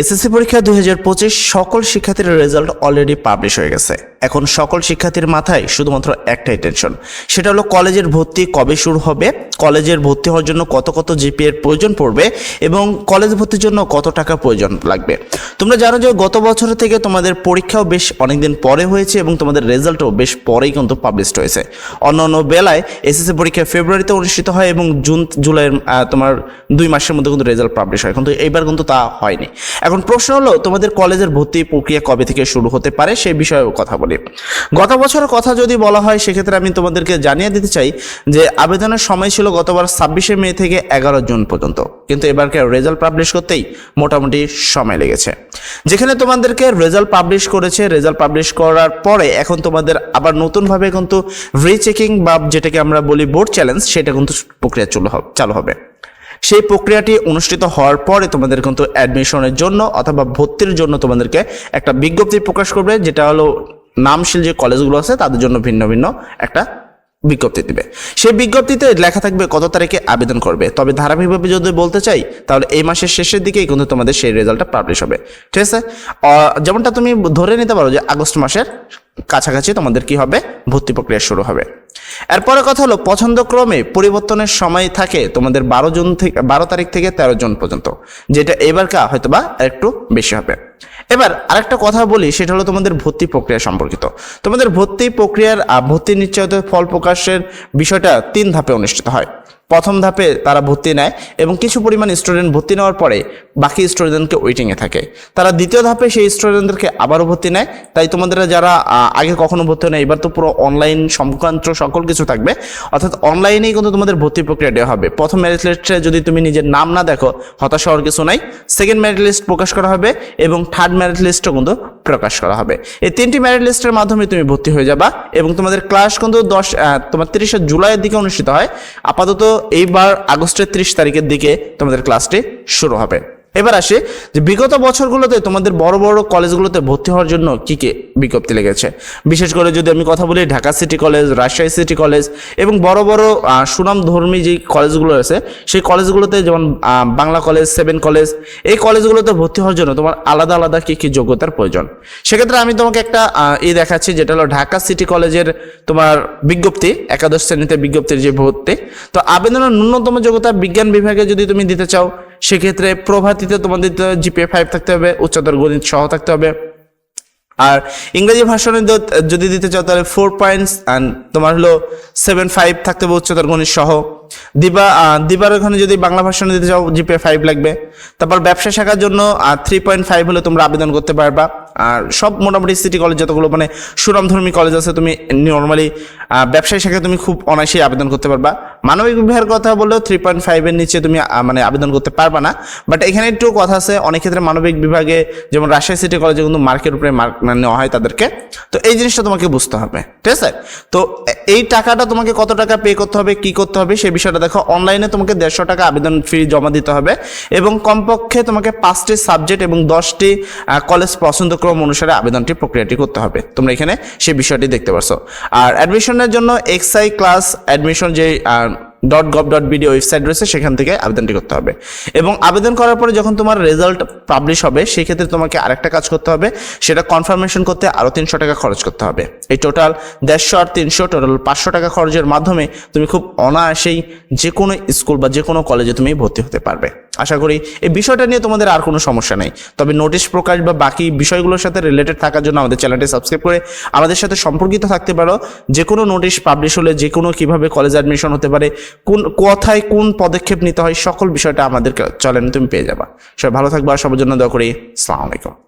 SSC পরীক্ষা দুই হাজার পঁচিশ সকল শিক্ষার্থীর রেজাল্ট অলরেডি পাবলিশ হয়ে গেছে। এখন সকল শিক্ষার্থীর মাথায় শুধুমাত্র একটাই টেনশন সেটা হলো কলেজের ভর্তি কবে শুরু হবে, কলেজের ভর্তি হওয়ার জন্য কত কত জিপি এর প্রয়োজন পড়বে এবং কলেজ ভর্তির জন্য কত টাকা প্রয়োজন লাগবে। তোমরা জানো যে গত বছর থেকে তোমাদের পরীক্ষাও বেশ অনেকদিন পরে হয়েছে এবং তোমাদের রেজাল্টও বেশ পরেই কিন্তু পাবলিশড হয়েছে। অন্য অন্য বেলায় এসএসসি পরীক্ষা ফেব্রুয়ারিতে অনুষ্ঠিত হয় এবং জুন জুলাইয়ের তোমার দুই মাসের মধ্যে কিন্তু রেজাল্ট পাবলিশ হয়। কিন্তু এইবার কিন্তু তা হয়নি। এখন প্রশ্ন হলো, তোমাদের কলেজের ভর্তি প্রক্রিয়া কবে থেকে শুরু হতে পারে সেই বিষয়ে কথা বলি। গত বছরের কথা যদি বলা হয়, সেক্ষেত্রে আমি তোমাদেরকে জানিয়ে দিতে চাই যে আবেদনের সময় ছিল গতবার ছাব্বিশে মে থেকে এগারো জুন পর্যন্ত। কিন্তু এবারকে রেজাল্ট পাবলিশ করতেই মোটামুটি সময় লেগেছে। যেখানে তোমাদেরকে রেজাল্ট পাবলিশ করেছে রেজাল্ট পাবলিশ করার পরে এখন তোমাদের আবার নতুনভাবে কিন্তু রিচেকিং বা যেটাকে আমরা বলি বোর্ড চ্যালেঞ্জ সেটা কিন্তু প্রক্রিয়া চালু হবে। সেই প্রক্রিয়াটি অনুষ্ঠিত হওয়ার পরে তোমাদের কিন্তু অ্যাডমিশনের জন্য অথবা ভর্তির জন্য তোমাদেরকে একটা বিজ্ঞপ্তি প্রকাশ করবে, যেটা হলো নামশীল যে কলেজগুলো আছে, তাদের জন্য ভিন্ন ভিন্ন একটা বিজ্ঞপ্তি দিবে। সেই বিজ্ঞপ্তিতে লেখা থাকবে কত তারিখে আবেদন করবে। তবে ধারাবাহিকভাবে যদি বলতে চাই, তাহলে এই মাসের শেষের দিকেই কিন্তু তোমাদের সেই রেজাল্টটা পাবলিশ হবে। ঠিক আছে? যেমনটা তুমি ধরে নিতে পারো যে আগস্ট মাসের কাছাকাছি তোমাদের কি হবে? ভর্তি প্রক্রিয়া শুরু হবে। এরপরে কথা হলো, পছন্দক্রমে পরিবর্তনের সময় থাকে তোমাদের বারো জুন থেকে, বারো তারিখ থেকে তেরো জুন পর্যন্ত, যেটা এবারকা হয়তো বা একটু বেশি হবে। এবার আরেকটা কথা বলি, সেটা হলো তোমাদের ভর্তি প্রক্রিয়া সম্পর্কিত। তোমাদের ভর্তি প্রক্রিয়ার ভর্তি নিশ্চয়ত ফল প্রকাশের বিষয়টা তিন ধাপে অনুষ্ঠিত হয়। প্রথম ধাপে তারা ভর্তি নেয় এবং কিছু পরিমাণ স্টুডেন্ট ভর্তি নেওয়ার পরে বাকি স্টুডেন্টকে ওয়েটিংয়ে থাকে। তারা দ্বিতীয় ধাপে সেই স্টুডেন্টদেরকে আবারও ভর্তি নেয়। তাই তোমাদের যারা আগে কখনো ভর্তি নেয় এবার তো পুরো অনলাইন সংক্রান্ত সকল কিছু থাকবে। অর্থাৎ অনলাইনেই কিন্তু তোমাদের ভর্তি প্রক্রিয়া দেওয়া হবে। প্রথম মেরিট লিস্টে যদি তুমি নিজের নাম না দেখো, হতাশ হওয়ার কিছু নাই। সেকেন্ড মেরিট লিস্ট প্রকাশ করা হবে এবং থার্ড মেরিট লিস্টও কিন্তু প্রকাশ করা হবে। এই তিনটি মেরিট লিস্টের মাধ্যমে তুমি ভর্তি হয়ে যাবা এবং তোমাদের ক্লাস কিন্তু দশ তোমার তিরিশে জুলাইয়ের দিকে অনুষ্ঠিত হয়। আপাতত এইবার আগস্টের ত্রিশ তারিখের দিকে তোমাদের ক্লাসটি শুরু হবে। এবার আসি যে বিগত বছরগুলোতে তোমাদের বড় বড় কলেজগুলোতে ভর্তি হওয়ার জন্য কি কি বিজ্ঞপ্তি লেগেছে? বিশেষ করে যদি আমি কথা বলি Dhaka city college, Rajshahi city college এবং বড় বড় সুনামধর্মী যে কলেজগুলো আছে, সেই কলেজগুলোতে যেমন বাংলা কলেজ, সেভেন কলেজ, এই কলেজগুলোতে ভর্তি হওয়ার জন্য তোমার আলাদা আলাদা কী কী যোগ্যতার প্রয়োজন? সেক্ষেত্রে আমি তোমাকে একটা ই দেখাচ্ছি যেটা হলো ঢাকা সিটি কলেজের তোমার বিজ্ঞপ্তি, একাদশ শ্রেণীতে বিজ্ঞপ্তির যে ভর্তি। তো আবেদনের ন্যূনতম যোগ্যতা বিজ্ঞান বিভাগে যদি তুমি দিতে চাও সেক্ষেত্রে প্রভাতিতে তোমাদের জিপিএ ফাইভ থাকতে হবে, উচ্চতর গণিত সহ থাকতে হবে। আর ইংরেজি ভাষণে যদি দিতে চাও তাহলে ফোর পয়েন্টস অ্যান্ড তোমার হলো সেভেন ফাইভ থাকতে হবে উচ্চতর গণিত সহ। দিবা দিবার ওখানে যদি বাংলা ভাষণে দিতে চাও জিপিএ ফাইভ লাগবে। তারপর ব্যবসা শাখার জন্য আর থ্রি পয়েন্ট ফাইভ হলে তোমরা আবেদন করতে পারবা। আর সব মোটামুটি সিটি কলেজ যতগুলো মানে সুনামধর্মী কলেজ আছে, তুমি নর্মালি ব্যবসায়ী শাখায় তুমি খুব অনায়াসেই আবেদন করতে পারবা। মানবিক বিভাগের কথা বললেও থ্রি পয়েন্ট ফাইভের নিচে তুমি মানে আবেদন করতে পারবা না। বাট এখানে একটু কথা আছে, অনেক ক্ষেত্রে মানবিক বিভাগে যেমন রাজশাহী সিটি কলেজে কিন্তু মার্কের উপরে মার্ক মানে নেওয়া হয় তাদেরকে। তো এই জিনিসটা তোমাকে বুঝতে হবে, ঠিক আছে? তো এই টাকাটা তোমাকে কত টাকা পে করতে হবে, কি করতে হবে, সেই বিষয়টা দেখো। অনলাইনে তোমাকে দেড়শো টাকা আবেদন ফি জমা দিতে হবে এবং কমপক্ষে তোমাকে পাঁচটি সাবজেক্ট এবং দশটি কলেজ পছন্দক্রম অনুসারে আবেদনটি প্রক্রিয়াটি করতে হবে। তোমরা এখানে সেই বিষয়টি দেখতে পারছ। আর অ্যাডমিশনের জন্য এক্সআই ক্লাস অ্যাডমিশন যে dot gov dot BD website রয়েছে, সেখান থেকে আবেদনটি করতে হবে। এবং আবেদন করার পরে যখন তোমার রেজাল্ট পাবলিশ হবে সেই ক্ষেত্রে তোমাকে আরেকটা কাজ করতে হবে, সেটা কনফার্মেশন করতে আরও তিনশো টাকা খরচ করতে হবে। এই টোটাল দেড়শো আর তিনশো টোটাল পাঁচশো টাকা খরচের মাধ্যমে তুমি খুব অনায়াসেই যে কোনো স্কুল বা যে কোনো কলেজে তুমি ভর্তি হতে পারবে। আশা করি এই বিষয়টা নিয়ে তোমাদের আর কোনো সমস্যা নেই। তবে নোটিশ প্রকাশ বা বাকি বিষয়গুলোর সাথে রিলেটেড থাকার জন্য আমাদের চ্যানেলটি সাবস্ক্রাইব করে আমাদের সাথে সম্পর্কিত থাকতে পারো। যে কোনো নোটিশ পাবলিশ হলে যে কোনো কীভাবে কলেজ অ্যাডমিশন হতে পারে, কোন কথায় কোন পদক্ষেপ নিতে হয়, সকল বিষয়টা আমাদের চ্যানেলে তুমি পেয়ে যাবা। সবাই ভালো থাকবা, সবার জন্য দোয়া করি। আলাইকুম।